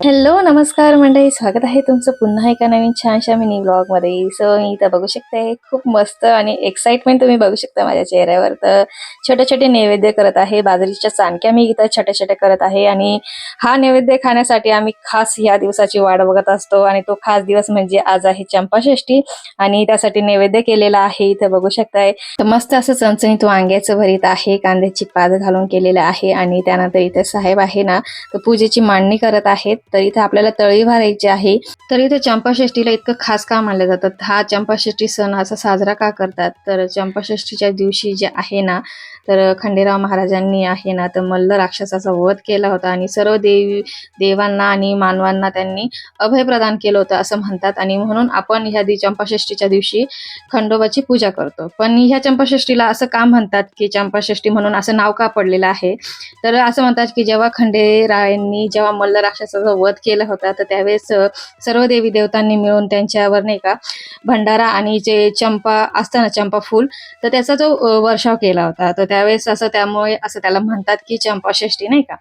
Hello नमस्कार मंडळी. स्वागत आहे तुमचं पुन्हा एका नवीन छानशा मिनी ब्लॉगमध्ये सो मी इथं बघू शकते खूप मस्त आणि एक्साइटमेंट तुम्ही बघू शकता माझ्या चेहऱ्यावर. तर छोटे छोटे नैवेद्य करत आहे. बाजरीच्या चाणक्या मी इथं छोट्या छोट्या करत आहे आणि हा नैवेद्य खाण्यासाठी आम्ही खास या दिवसाची वाट बघत असतो आणि तो खास दिवस म्हणजे आज आहे चंपाषष्ठी आणि त्यासाठी नैवेद्य केलेला आहे. इथं बघू शकताय. तर मस्त असं चणचणीत वांग्याचं भरीत आहे कांद्याची पाद घालून केलेलं आहे आणि त्यानंतर इथे साहेब आहे ना तर पूजेची मांडणी करत आहेत. तर इथे आपल्याला तळी भरायची आहे. तर इथे चंपाषष्ठीला इतकं खास का मानलं जातं? हा चंपाषष्ठी सण असा साजरा का करतात? तर चंपाषष्ठीच्या दिवशी जे आहे ना तर खंडेराव महाराजांनी आहे ना तर मल्ल राक्षसाचा वध केला होता आणि सर्व देवी देवांना आणि मानवांना त्यांनी अभय प्रदान केलं होतं असं म्हणतात. आणि म्हणून आपण ह्या दि चंपाषष्ठीच्या दिवशी खंडोबाची पूजा करतो. पण ह्या चंपाषष्ठीला असं का म्हणतात की चंपाषष्ठी म्हणून असं नाव का पडलेलं आहे? तर असं म्हणतात की जेव्हा खंडेरायांनी जेव्हा मल्ल राक्षसाचा वध केला होता तर त्यावेळेस सर्व देवी देवतांनी मिळून त्यांच्यावर नाही का भंडारा आणि जे चंपा असतं ना चंपा फूल तर त्याचा जो वर्षाव केला होता. तर त्या त्यावेळेस असं त्यामुळे असं त्याला म्हणतात की चंपाषष्ठी नाही का?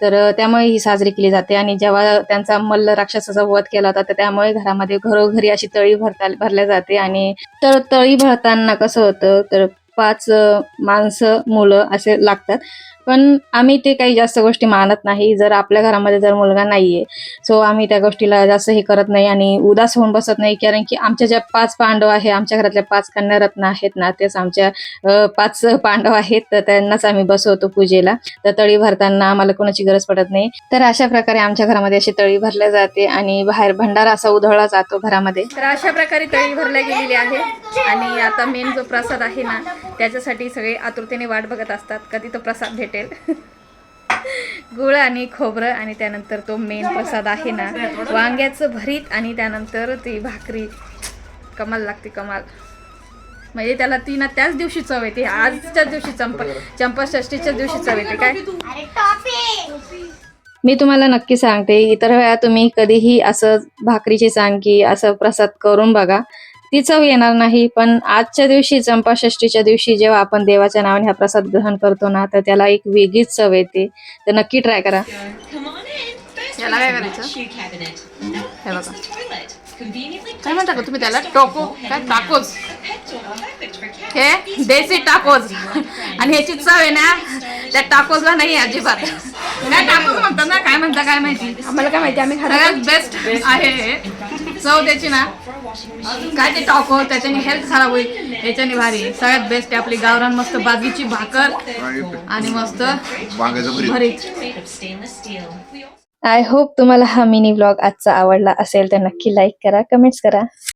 तर त्यामुळे ही साजरी केली जाते आणि जेव्हा त्यांचा मल्ल राक्षसाचा वध केला होता तर त्यामुळे घरामध्ये घरोघरी अशी तळी भरता भरल्या जाते आणि तर तळी भरताना कसं होतं तर पाच माणसं मुलं असे लागतात. पण आम्ही ते काही जास्त गोष्टी मानत नाही. जर आपल्या घरामध्ये जर मुलगा नाहीये सो आम्ही त्या गोष्टीला जास्त हे करत नाही आणि उदास होऊन बसत नाही. कारण की आमच्या ज्या पाच पांडव आहे आमच्या घरातल्या पाच कन्यारत्न आहेत ना तेच आमच्या पाच पांडव आहेत तर त्यांनाच आम्ही बसवतो पूजेला. तर तळी भरताना आम्हाला कोणाची गरज पडत नाही. तर अशा प्रकारे आमच्या घरामध्ये अशी तळी भरल्या जाते आणि बाहेर भंडारा असा उधळला जातो घरामध्ये. तर अशा प्रकारे तळी भरल्या गेलेली आहे. आणि आता मेन जो प्रसाद आहे ना त्याच्यासाठी सगळे आतुरतेने वाट बघत असतात. कधी तो प्रसाद भेटेल. गुळ आणि खोबरं आणि त्यानंतर तो मेन प्रसाद आहे ना. वांग्याचं भरीत आणि त्यानंतर ती भाकरी. कमाल लागते कमाल. म्हणजे त्याला ती ना त्याच दिवशी चव येते. आजच्याच दिवशी चंप चंपाषष्टीच्या दिवशी चव येते. काय? मी तुम्हाला नक्की सांगते इतर वेळा तुम्ही कधीही असं भाकरीची चांकी असं प्रसाद करून बघा. ती चव येणार नाही. पण आजच्या दिवशी चंपाषष्टीच्या दिवशी जेव्हा आपण देवाच्या नावाने हा प्रसाद ग्रहण करतो ना तर त्याला एक वेगळीच चव येते. तर नक्की ट्राय करा. याला काय करायचं? हे बघा. काय म्हणता का तुम्ही त्याला? टोको. काय टाकोज हे देसी टाकोज आणि ह्याची चव आहे ना त्या टाकोजला नाही अजिबात. काय टाकोज म्हणतात ना काय म्हणता काय माहिती? आम्हाला काय माहिती आम्ही सगळ्यात बेस्ट आहे. हे. चव त्याची ना. काय ते टाको त्याच्याने हेल्थ खराब होईल याच्याने भारी. सगळ्यात बेस्ट आहे आपली गावरान मस्त बाजरीची भाकर आणि मस्त वांग्याचं भरीत. भरीत. Made of stainless steel. We also I hope तुम्हाला हा मिनी ब्लॉग आजचा आवडला असेल तर नक्की लाईक करा कमेंट्स करा.